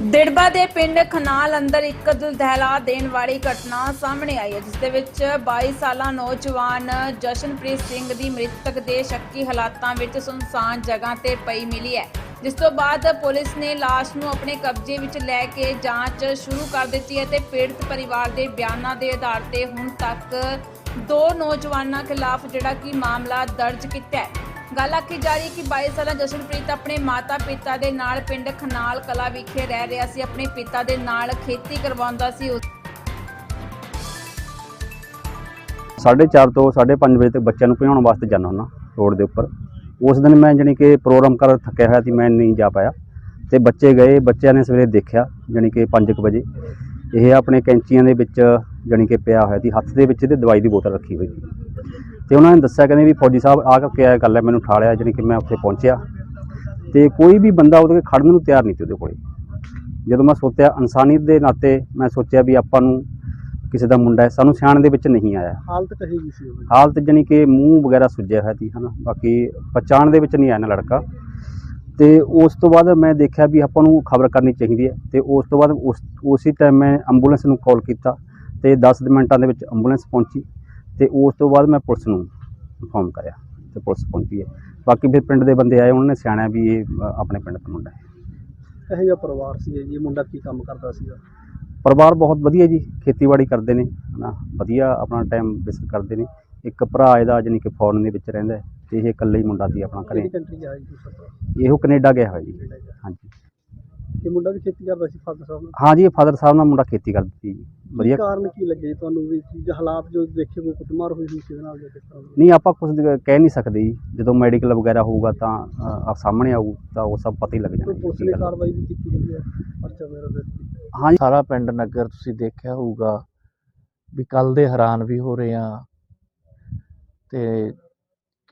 ਦਿੜਬਾ ਦੇ ਪਿੰਡ ਖਨਾਲ ਅੰਦਰ ਇੱਕ ਦਿਲ ਦਹਿਲਾ ਦੇਣ ਵਾਲੀ ਘਟਨਾ ਸਾਹਮਣੇ ਆਈ ਹੈ, ਜਿਸ ਦੇ ਵਿੱਚ 22 ਸਾਲਾ ਨੌਜਵਾਨ ਜਸ਼ਨਪ੍ਰੀਤ ਸਿੰਘ ਦੀ ਮ੍ਰਿਤਕ ਦੇ ਸ਼ੱਕੀ ਹਾਲਾਤਾਂ ਵਿੱਚ ਸੁਨਸਾਨ ਜਗ੍ਹਾ ਤੇ ਪਈ ਮਿਲੀ ਹੈ। ਜਿਸ ਤੋਂ ਬਾਅਦ ਪੁਲਿਸ ਨੇ ਲਾਸ਼ ਨੂੰ ਆਪਣੇ ਕਬਜ਼ੇ ਵਿੱਚ ਲੈ ਕੇ ਜਾਂਚ ਸ਼ੁਰੂ ਕਰ ਦਿੱਤੀ ਹੈ ਤੇ ਪੀੜਤ ਪਰਿਵਾਰ ਦੇ ਬਿਆਨਾਂ ਦੇ ਆਧਾਰ ਤੇ ਹੁਣ ਤੱਕ ਦੋ ਨੌਜਵਾਨਾਂ ਖਿਲਾਫ ਜਿਹੜਾ ਕਿ ਮਾਮਲਾ ਦਰਜ ਕੀਤਾ ਹੈ। ਗੱਲ ਆਖੀ ਜਾ ਰਹੀ ਹੈ ਕਿ 22 ਸਾਲਾ ਜਸ਼ਨਪ੍ਰੀਤ ਆਪਣੇ ਮਾਤਾ-ਪਿਤਾ ਦੇ ਨਾਲ ਪਿੰਡ ਖਨਾਲ ਕਲਾ ਵਿਖੇ ਰਹਿ ਰਿਹਾ ਸੀ। ਆਪਣੇ ਪਿਤਾ ਦੇ ਨਾਲ ਖੇਤੀ ਕਰਵਾਉਂਦਾ ਸੀ। 4:30 ਤੋਂ 5:30 ਵਜੇ ਤੱਕ ਬੱਚਿਆਂ ਨੂੰ ਭਜਾਉਣ ਵਾਸਤੇ ਜਾਂਦਾ ਹੁੰਦਾ ਰੋਡ ਦੇ ਉੱਪਰ। ਉਸ ਦਿਨ ਮੈਂ ਜਾਣੀ ਕਿ ਪ੍ਰੋਗਰਾਮ ਕਰ ਥੱਕਿਆ ਹੋਇਆ ਸੀ, ਮੈਂ ਨਹੀਂ ਜਾ ਪਾਇਆ। ਤੇ ਬੱਚੇ ਗਏ, ਬੱਚਿਆਂ ਨੇ ਸਵੇਰੇ ਦੇਖਿਆ ਜਾਣੀ ਕਿ 5:00 ਵਜੇ। ਇਹ ਆਪਣੇ ਕੈਂਚੀਆਂ ਦੇ ਵਿੱਚ ਜਾਣੀ ਕਿ ਪਿਆ ਹੋਇਆ ਸੀ, ਹੱਥ ਦੇ ਵਿੱਚ ਤੇ ਦਵਾਈ ਦੀ ਬੋਤਲ ਰੱਖੀ ਹੋਈ ਸੀ। ਤੇ ਉਹਨਾਂ ਨੇ ਦੱਸਿਆ ਕਹਿੰਦੇ ਵੀ ਫੌਜੀ ਸਾਹਿਬ ਆ ਕੇ ਆਇਆ ਗੱਲ ਹੈ ਮੈਨੂੰ ਠਾਲਿਆ ਜਾਣੀ ਕਿ ਮੈਂ ਉੱਥੇ ਪਹੁੰਚਿਆ। ਤੇ ਕੋਈ ਵੀ ਬੰਦਾ ਉਹਦੇ ਖੜਨ ਨੂੰ ਤਿਆਰ ਨਹੀਂ ਸੀ ਉਹਦੇ ਕੋਲੇ। ਜਦੋਂ ਮੈਂ ਸੋਚਿਆ ਇਨਸਾਨੀਅਤ ਦੇ ਨਾਤੇ ਮੈਂ ਸੋਚਿਆ ਵੀ ਆਪਾਂ ਨੂੰ ਕਿਸੇ ਦਾ ਮੁੰਡਾ ਹੈ ਸਾਨੂੰ ਸਿਆਣ ਦੇ ਵਿੱਚ ਨਹੀਂ ਆਇਆ। ਹਾਲਤ ਕਹੀ ਗਈ ਸੀ ਉਹ ਹਾਲਤ ਜਾਣੀ ਕਿ ਮੂੰਹ ਵਗੈਰਾ ਸੁੱਜਿਆ ਹੋਇਆ ਸੀ ਹਨਾ। ਬਾਕੀ ਪਛਾਣ ਦੇ ਵਿੱਚ ਨਹੀਂ ਆਇਆ ਨਾ ਲੜਕਾ। ਤੇ ਉਸ ਤੋਂ ਬਾਅਦ ਮੈਂ ਦੇਖਿਆ ਵੀ ਆਪਾਂ ਨੂੰ ਖਬਰ ਕਰਨੀ ਚਾਹੀਦੀ ਹੈ। ਤੇ ਉਸ ਤੋਂ ਬਾਅਦ ਉਸ ਉਸੇ ਟਾਈਮ ਮੈਂ ਐਂਬੂਲੈਂਸ ਨੂੰ ਕਾਲ ਕੀਤਾ ਤੇ 10 ਮਿੰਟਾਂ ਦੇ ਵਿੱਚ ਐਂਬੂਲੈਂਸ ਪਹੁੰਚੀ। ਤੇ ਉਸ ਤੋਂ ਬਾਅਦ ਮੈਂ ਪੁਲਿਸ ਨੂੰ ਇਨਫੋਰਮ ਕਰਿਆ ਤੇ ਪੁਲਿਸ ਪਹੁੰਚੀ ਹੈ। ਬਾਕੀ ਫਿਰ ਪਿੰਡ ਦੇ ਬੰਦੇ ਆਏ ਉਹਨਾਂ ਨੇ ਸਿਆਣਿਆ ਵੀ ਇਹ ਆਪਣੇ ਪਿੰਡ ਦਾ ਮੁੰਡਾ ਹੈ। ਕਹੇ ਜਿਹਾ ਪਰਿਵਾਰ ਸੀ ਜੀ ਇਹ ਮੁੰਡਾ ਕੀ ਕੰਮ ਕਰਦਾ ਸੀਗਾ? ਪਰਿਵਾਰ ਬਹੁਤ ਵਧੀਆ ਜੀ ਖੇਤੀਬਾੜੀ ਕਰਦੇ ਨੇ ਹਨਾ ਵਧੀਆ ਆਪਣਾ ਟਾਈਮ ਬਸਰ ਕਰਦੇ ਨੇ। ਇੱਕ ਭਰਾ ਇਹਦਾ ਜਾਣੀ ਕਿ ਫੋਰਨ ਦੇ ਵਿੱਚ ਰਹਿੰਦਾ ਤੇ ਇਹ ਇਕੱਲਾ ਹੀ ਮੁੰਡਾ ਸੀ ਆਪਣਾ ਘਰੇ। ਕੰਟਰੀ ਜੀ ਇਹੋ ਕੈਨੇਡਾ ਗਿਆ ਹੋਇਆ ਜੀ। ਹਾਂਜੀ। ਇਹ ਮੁੰਡਾ ਵੀ ਖੇਤੀ ਕਰਦਾ ਸੀ ਫਾਦਰ ਸਾਹਿਬ ਨਾਲ? ਹਾਂ ਜੀ ਫਾਦਰ ਸਾਹਿਬ ਨਾਲ ਮੁੰਡਾ ਖੇਤੀ ਕਰਦਾ ਸੀ ਜੀ। ਵਧੀਆ। ਕਾਰਨ ਕੀ ਲੱਗੇ ਤੁਹਾਨੂੰ ਵੀ ਕੀ ਹਾਲਾਤ ਜੋ ਦੇਖੇ ਕੋਈ ਕੁੱਟਮਾਰ ਹੋਈ ਸੀ ਇਹਦੇ ਨਾਲ ਜਾਂ ਕਿਸ ਤਰ੍ਹਾਂ? ਨਹੀਂ ਆਪਾਂ ਕੁਝ ਕਹਿ ਨਹੀਂ ਸਕਦੇ ਜੀ। ਜਦੋਂ ਮੈਡੀਕਲ ਵਗੈਰਾ ਹੋਊਗਾ ਤਾਂ ਆ ਸਾਹਮਣੇ ਆਊ ਤਾਂ ਉਹ ਸਭ ਪਤਾ ਹੀ ਲੱਗ ਜਾਣਾ ਕੋਈ ਪੁਲਿਸ ਨੇ। ਕਾਰਵਾਈ ਵੀ ਕੀਤੀ ਗਈ ਹੈ? ਪਰਚਾ ਵਗੈਰਾ ਦਰਜ ਹਾਂ ਜੀ। ਸਾਰਾ ਪਿੰਡ ਨਗਰ ਤੁਸੀਂ ਦੇਖਿਆ ਹੋਊਗਾ ਵੀ ਕੱਲ ਦੇ ਹੈਰਾਨ ਵੀ ਹੋ ਰਹੇ ਆ। ਤੇ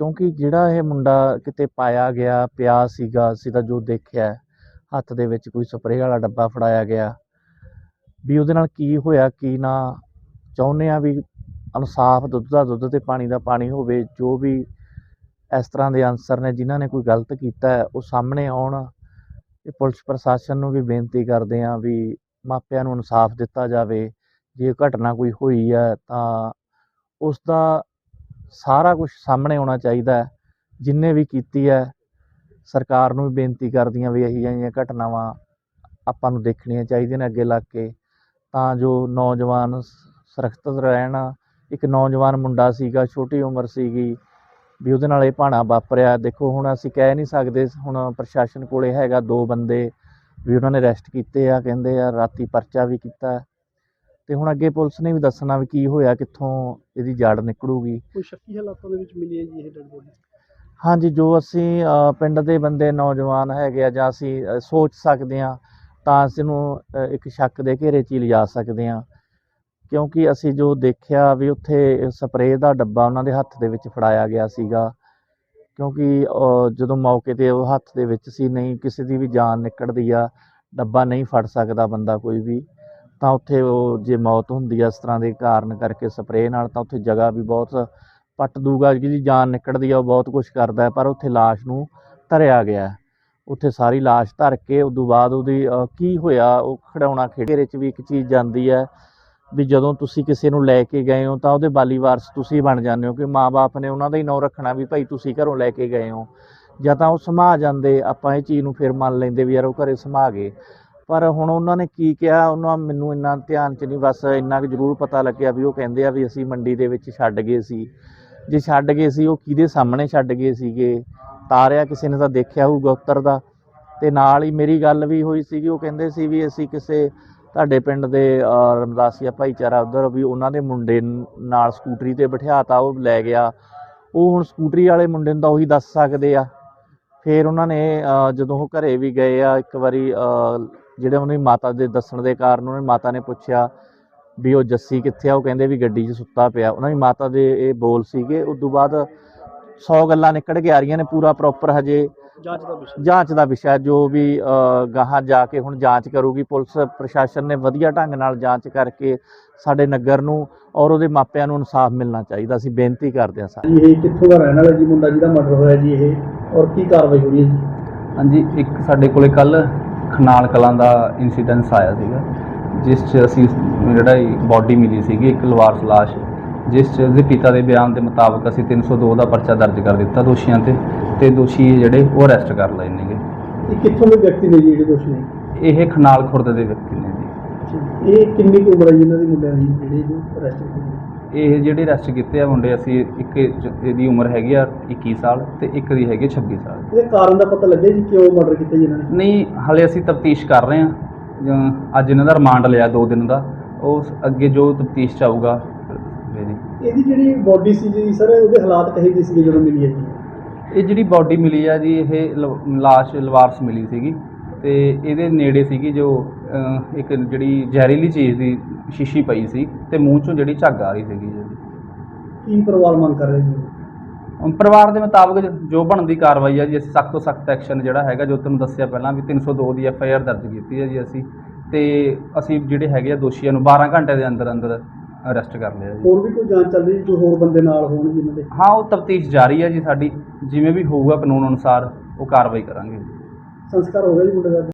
ਕਿਉਂਕਿ ਜਿਹੜਾ ਇਹ ਮੁੰਡਾ ਕਿਤੇ ਪਾਇਆ ਗਿਆ ਪਿਆ ਸੀਗਾ ਅਸੀਂ ਤਾਂ ਜੋ ਦੇਖਿਆ ਹੱਥ ਦੇ ਵਿੱਚ ਕੋਈ ਸਪਰੇਅ ਵਾਲਾ ਡੱਬਾ ਫੜਾਇਆ ਗਿਆ। ਵੀ ਉਹਦੇ ਨਾਲ ਕੀ ਹੋਇਆ, ਕੀ ਨਾ, ਚਾਹੁੰਦੇ ਆ ਵੀ ਇਨਸਾਫ, ਦੁੱਧ ਦਾ ਦੁੱਧ ਤੇ ਪਾਣੀ ਦਾ ਪਾਣੀ ਹੋਵੇ, ਜੋ ਵੀ ਇਸ ਤਰ੍ਹਾਂ ਦੇ ਅਨਸਰ ਨੇ ਜਿਨ੍ਹਾਂ ਨੇ ਕੋਈ ਗਲਤ ਕੀਤਾ ਉਹ ਸਾਹਮਣੇ ਆਉਣ। ਇਹ ਪੁਲਿਸ ਪ੍ਰਸ਼ਾਸਨ ਨੂੰ ਵੀ ਬੇਨਤੀ ਕਰਦੇ ਹਾਂ ਵੀ ਮਾਪਿਆਂ ਨੂੰ ਇਨਸਾਫ ਦਿੱਤਾ ਜਾਵੇ। ਜੇ ਘਟਨਾ ਕੋਈ ਹੋਈ ਹੈ, ਤਾਂ ਉਸ ਦਾ ਸਾਰਾ ਕੁਝ ਸਾਹਮਣੇ ਆਉਣਾ ਚਾਹੀਦਾ ਹੈ। ਜਿੰਨੇ ਵੀ ਕੀਤੀ ਹੈ, ਸਰਕਾਰ ਨੂੰ ਵੀ ਬੇਨਤੀ ਕਰਦੀਆਂ ਵੀ ਇਹੀ ਜਿਹੀਆਂ ਘਟਨਾਵਾਂ ਆਪਾਂ ਨੂੰ ਦੇਖਣੀਆਂ ਚਾਹੀਦੀਆਂ ਨੇ ਅੱਗੇ ਲੱਗ ਕੇ। ਤਾਂ ਜੋ ਨੌਜਵਾਨ ਸੁਰੱਖਿਅਤ ਰਹਿਣ। ਇੱਕ ਨੌਜਵਾਨ ਮੁੰਡਾ ਸੀਗਾ ਛੋਟੀ ਉਮਰ ਸੀਗੀ। ਵੀ ਉਹਦੇ ਨਾਲ ਇਹ ਭਾਣਾ ਵਾਪਰਿਆ। ਦੇਖੋ ਹੁਣ ਅਸੀਂ ਕਹਿ ਨਹੀਂ ਸਕਦੇ ਹੁਣ ਪ੍ਰਸ਼ਾਸਨ ਕੋਲੇ ਹੈਗਾ ਦੋ ਬੰਦੇ। ਵੀ ਉਹਨਾਂ ਨੇ ਅਰੈਸਟ ਕੀਤੇ ਆ ਕਹਿੰਦੇ ਆ ਰਾਤੀ ਪਰਚਾ ਵੀ ਕੀਤਾ। ਤੇ ਹੁਣ ਅੱਗੇ ਪੁਲਿਸ ਨੇ ਵੀ ਦੱਸਣਾ ਵੀ ਕੀ ਹੋਇਆ ਕਿੱਥੋਂ ਇਹਦੀ ਜੜ ਨਿਕਲੂਗੀ। ਕੋਈ ਸ਼ੱਕੀ ਹਾਲਾਤਾਂ ਦੇ ਵਿੱਚ ਮਿਲੀ ਹੈ ਜੀ ਇਹ ਡੈਡ ਬੋਡੀ? ਹਾਂਜੀ ਜੋ ਅਸੀਂ ਪਿੰਡ ਦੇ ਬੰਦੇ ਨੌਜਵਾਨ ਹੈਗੇ ਆ ਜਾਂ ਅਸੀਂ ਸੋਚ ਸਕਦੇ ਹਾਂ ਤਾਂ ਅਸੀਂ ਨੂੰ ਇੱਕ ਸ਼ੱਕ ਦੇ ਘੇਰੇ 'ਚ ਹੀ ਲਿਜਾ ਸਕਦੇ ਹਾਂ। ਕਿਉਂਕਿ ਅਸੀਂ ਜੋ ਦੇਖਿਆ ਵੀ ਉੱਥੇ ਸਪਰੇਅ ਦਾ ਡੱਬਾ ਉਹਨਾਂ ਦੇ ਹੱਥ ਦੇ ਵਿੱਚ ਫੜਾਇਆ ਗਿਆ ਸੀਗਾ। ਕਿਉਂਕਿ ਜਦੋਂ ਮੌਕੇ ਤੇ ਉਹ ਹੱਥ ਦੇ ਵਿੱਚ ਸੀ, ਨਹੀਂ ਕਿਸੇ ਦੀ ਵੀ ਜਾਨ ਨਿਕਲਦੀ ਆ, ਡੱਬਾ ਨਹੀਂ ਫੜ ਸਕਦਾ ਬੰਦਾ ਕੋਈ ਵੀ, ਤਾਂ ਉੱਥੇ ਉਹ ਜੇ ਮੌਤ ਹੁੰਦੀ ਆ ਇਸ ਤਰ੍ਹਾਂ ਦੇ ਕਾਰਨ ਕਰਕੇ ਸਪਰੇਅ ਨਾਲ, ਤਾਂ ਉੱਥੇ ਜਗ੍ਹਾ ਵੀ ਬਹੁਤ ਪੱਟ ਦੂਗਾ, ਜਿਹਦੀ ਜਾਨ ਨਿਕਲਦੀ ਆ, ਉਹ ਬਹੁਤ ਕੁਝ ਕਰਦਾ, ਪਰ ਉੱਥੇ ਲਾਸ਼ ਨੂੰ ਧਰਿਆ ਗਿਆ। ਉੱਥੇ ਸਾਰੀ ਲਾਸ਼ ਧਰ ਕੇ ਉਦੋਂ ਬਾਅਦ ਉਹਦੀ ਕੀ ਹੋਇਆ? ਉਹ ਖਿਡੌਣਾ ਖੇਡੇਰੇ 'ਚ ਵੀ ਇੱਕ ਚੀਜ਼ ਜਾਂਦੀ ਹੈ ਵੀ ਜਦੋਂ ਤੁਸੀਂ ਕਿਸੇ ਨੂੰ ਲੈ ਕੇ ਗਏ ਹੋ ਤਾਂ ਉਹਦੇ ਬਾਲੀ ਵਾਰਸ ਤੁਸੀਂ ਬਣ ਜਾਂਦੇ ਹੋ ਕਿ ਮਾਪੇ ਨੇ ਉਹਨਾਂ ਦਾ ਹੀ ਨਾਂ ਰੱਖਣਾ ਵੀ ਭਾਈ ਤੁਸੀਂ ਘਰੋਂ ਲੈ ਕੇ ਗਏ ਹੋ। ਜਾਂ ਤਾਂ ਉਹ ਸਮਾ ਜਾਂਦੇ, ਆਪਾਂ ਇਹ ਚੀਜ਼ ਨੂੰ ਫਿਰ ਮੰਨ ਲੈਂਦੇ ਵੀ ਯਾਰ ਉਹ ਘਰੇ ਸਮਾ ਗਏ। ਪਰ ਹੁਣ ਉਹਨਾਂ ਨੇ ਕੀ ਕਿਹਾ? ਉਹਨਾਂ ਮੈਨੂੰ ਇੰਨਾ ਧਿਆਨ 'ਚ ਨਹੀਂ, ਬਸ ਇੰਨਾ ਕੁ ਜ਼ਰੂਰ ਪਤਾ ਲੱਗਿਆ ਵੀ ਉਹ ਕਹਿੰਦੇ ਆ ਵੀ ਅਸੀਂ ਮੰਡੀ ਦੇ ਵਿੱਚ ਛੱਡ ਗਏ ਸੀ। ਜੇ ਛੱਡ ਗਏ ਸੀ, ਉਹ ਕਿਹਦੇ ਸਾਹਮਣੇ ਛੱਡ ਗਏ ਸੀਗੇ? ਤਾਰਿਆ ਕਿਸੇ ਨੇ ਤਾਂ ਦੇਖਿਆ ਹੋਊਗਾ ਉੱਤਰਦਾ ਤੇ ਨਾਲ ਹੀ ਮੇਰੀ ਗੱਲ ਵੀ ਹੋਈ ਸੀਗੀ ਉਹ ਕਹਿੰਦੇ ਸੀ ਵੀ ਅਸੀਂ ਕਿਸੇ ਤੁਹਾਡੇ ਪਿੰਡ ਦੇ ਅ, ਰਮਦਾਸੀਆ ਭਾਈਚਾਰਾ ਉਧਰ ਵੀ ਉਹਨਾਂ ਦੇ ਮੁੰਡੇ ਨਾਲ ਸਕੂਟਰੀ ਤੇ ਬਿਠਾਤਾ ਉਹ ਲੈ ਗਿਆ। ਉਹ ਹੁਣ ਸਕੂਟਰੀ ਵਾਲੇ ਮੁੰਡੇ ਨੂੰ ਤਾਂ ਉਹੀ ਦੱਸ ਸਕਦੇ ਆ। ਫਿਰ ਉਹਨਾਂ ਨੇ ਜਦੋਂ ਉਹ ਘਰੇ ਵੀ ਗਏ ਆ ਇੱਕ ਵਾਰੀ ਜਿਹੜੇ ਉਹਨਾਂ ਦੀ ਮਾਤਾ ਦੇ ਦੱਸਣ ਦੇ ਕਾਰਨ ਉਹਨੇ ਮਾਤਾ ਨੇ ਪੁੱਛਿਆ ਵੀ ਉਹ ਜੱਸੀ ਕਿੱਥੇ ਆ? ਉਹ ਕਹਿੰਦੇ ਵੀ ਗੱਡੀ 'ਚ ਸੁੱਤਾ ਪਿਆ। ਉਹਨਾਂ ਦੀ ਮਾਤਾ ਦੇ ਇਹ ਬੋਲ ਸੀਗੇ। ਉਸ ਤੋਂ ਬਾਅਦ 100 ਗੱਲਾਂ ਨਿਕਲ ਕੇ ਆ ਰਹੀਆਂ ਨੇ ਪੂਰਾ ਪ੍ਰੋਪਰ ਹਜੇ ਜਾਂਚ ਦਾ ਵਿਸ਼ਾ। ਜਾਂਚ ਦਾ ਵਿਸ਼ਾ ਜੋ ਵੀ ਗਾਹਾਂ ਜਾ ਕੇ ਹੁਣ ਜਾਂਚ ਕਰੂਗੀ ਪੁਲਿਸ ਪ੍ਰਸ਼ਾਸਨ ਨੇ ਵਧੀਆ ਢੰਗ ਨਾਲ ਜਾਂਚ ਕਰਕੇ ਸਾਡੇ ਨਗਰ ਨੂੰ ਔਰ ਉਹਦੇ ਮਾਪਿਆਂ ਨੂੰ ਇਨਸਾਫ ਮਿਲਣਾ ਚਾਹੀਦਾ ਅਸੀਂ ਬੇਨਤੀ ਕਰਦੇ ਹਾਂ ਸਾਰੇ ਜੀ ਇਹ ਕਿੱਥੋਂ ਦਾ ਰਹਿਣ ਵਾਲਾ ਜੀ ਮੁੰਡਾ ਜਿਹਦਾ ਮਰਡਰ ਹੋਇਆ ਜੀ ਇਹ? ਔਰ ਕੀ ਕਾਰਵਾਈ ਹੋਈ ਹੈ ਜੀ? ਹਾਂਜੀ ਇੱਕ ਸਾਡੇ ਕੋਲੇ ਕੱਲ ਖਨਾਲ ਕਲਾਂ ਦਾ ਇਨਸੀਡੈਂਸ ਆਇਆ ਸੀਗਾ ਜਿਸ 'ਚ ਅਸੀਂ ਜਿਹੜਾ ਬਾਡੀ ਮਿਲੀ ਸੀਗੀ ਇੱਕ ਲਵਾਰਸ ਲਾਸ਼ ਜਿਸ 'ਚ ਉਸਦੇ ਪਿਤਾ ਦੇ ਬਿਆਨ ਦੇ ਮੁਤਾਬਕ ਅਸੀਂ 302 ਦਾ ਪਰਚਾ ਦਰਜ ਕਰ ਦਿੱਤਾ ਦੋਸ਼ੀਆਂ ਤੇ ਤੇ ਦੋਸ਼ੀ ਜਿਹੜੇ ਉਹ ਅਰੈਸਟ ਕਰ ਲਏ ਨੇਗੇ ਇਹ ਕਿੱਥੋਂ ਦੇ ਵਿਅਕਤੀ ਨੇ ਜੀ ਜਿਹੜੇ ਦੋਸ਼ੀ ਨੇ? ਇਹ ਖਨਾਲ ਖੁਰਦ ਦੇ ਵਿਅਕਤੀ ਨੇ ਜੀ। ਇਹ ਕਿੰਨੀ ਕੁ ਉਮਰ ਹੈ ਜੀ ਇਹਨਾਂ ਦੀ ਮੁੰਡਿਆਂ ਦੀ ਜਿਹੜੇ ਜੋ ਅਰੈਸਟ ਹੋਏ ਇਹ ਜਿਹੜੇ ਅਰੈਸਟ ਕੀਤੇ ਆ ਮੁੰਡੇ ਅਸੀਂ ਇੱਕ ਚ- ਇਹਦੀ ਉਮਰ ਹੈਗੀ ਆ 21 ਸਾਲ ਤੇ ਇੱਕ ਦੀ ਹੈਗੀ ਆ 26 ਸਾਲ। ਇਹਦੇ ਕਾਰਨ ਦਾ ਪਤਾ ਲੱਗਿਆ ਜੀ ਕਿਉਂ ਮਰਡਰ ਕੀਤਾ ਜੀ ਇਹਨਾਂ ਨੇ? ਨਹੀਂ ਹਲੇ ਅਸੀਂ ਤਫਤੀਸ਼ ਕਰ ਰਹੇ ਹਾਂ। ਅੱਜ ਇਹਨਾਂ ਦਾ ਰਿਮਾਂਡ ਲਿਆ 2 ਦਿਨ ਦਾ। ਉਹ ਅੱਗੇ ਜੋ ਤਫਤੀਸ਼ ਚ ਆਊਗਾ ਇਹਦੀ ਜਿਹੜੀ ਬੋਡੀ ਸੀ ਜੀ ਸਰ ਉਹਦੇ ਹਾਲਾਤ ਕਹੇ ਸੀਗੇ ਜਦੋਂ ਮਿਲੀ ਹੈ ਜੀ? ਇਹ ਜਿਹੜੀ ਬਾਡੀ ਮਿਲੀ ਆ ਜੀ ਇਹ ਲ- ਲਾਸ਼ ਲਵਾਰਸ ਮਿਲੀ ਸੀਗੀ ਤੇ ਇਹਦੇ ਨੇੜੇ ਸੀਗੀ ਜੋ ਅਹ, ਇੱਕ ਜਿਹੜੀ ਜ਼ਹਿਰੀਲੀ ਚੀਜ਼ ਦੀ ਸ਼ੀਸ਼ੀ ਪਈ ਸੀ ਤੇ ਮੂੰਹ ਚੋਂ ਜਿਹੜੀ ਝੱਗ ਆ ਰਹੀ ਸੀਗੀ ਜੀ। ਕੀ ਪਰਿਵਾਰ ਮੰਗ ਕਰ ਰਿਹਾ ਜੀ ਹੁਣ ਪਰਿਵਾਰ ਦੇ ਮੁਤਾਬਕ ਜ- ਜੋ ਬਣਦੀ ਕਾਰਵਾਈ ਆ ਜੀ ਅਸੀਂ ਸਖਤ ਤੋਂ ਸਖਤ ਐਕਸ਼ਨ ਜਿਹੜਾ ਹੈਗਾ ਜੋ ਤੁਹਾਨੂੰ ਦੱਸਿਆ ਪਹਿਲਾਂ ਵੀ 302 ਦੀ ਐਫ ਆਈ ਆਰ ਦਰਜ ਕੀਤੀ ਹੈ ਜੀ ਅਸੀਂ ਤੇ ਅਸੀਂ ਜਿਹੜੇ ਹੈਗੇ ਆ ਦੋਸ਼ੀਆਂ ਨੂੰ 12 ਘੰਟੇ ਦੇ ਅੰਦਰ ਅੰਦਰ ਅਰੈਸਟ ਕਰ ਲਿਆ ਜੀ। ਹੋਰ ਵੀ ਕੋਈ ਜਾਂਚ ਚੱਲ ਰਹੀ ਕੋਈ ਹੋਰ ਬੰਦੇ ਨਾਲ ਹੋਣ ਜੀ ਇਹਨਾਂ ਦੇ? ਹਾਂ ਉਹ ਤਫਤੀਸ਼ ਜਾਰੀ ਹੈ ਜੀ ਸਾਡੀ। ਜਿਵੇਂ ਵੀ ਹੋਊਗਾ ਕਾਨੂੰਨ ਅਨੁਸਾਰ ਉਹ ਕਾਰਵਾਈ ਕਰਾਂਗੇ। ਸੰਸਕਾਰ ਹੋ ਗਿਆ ਜੀ ਮੁੰਡੇ ਦਾ?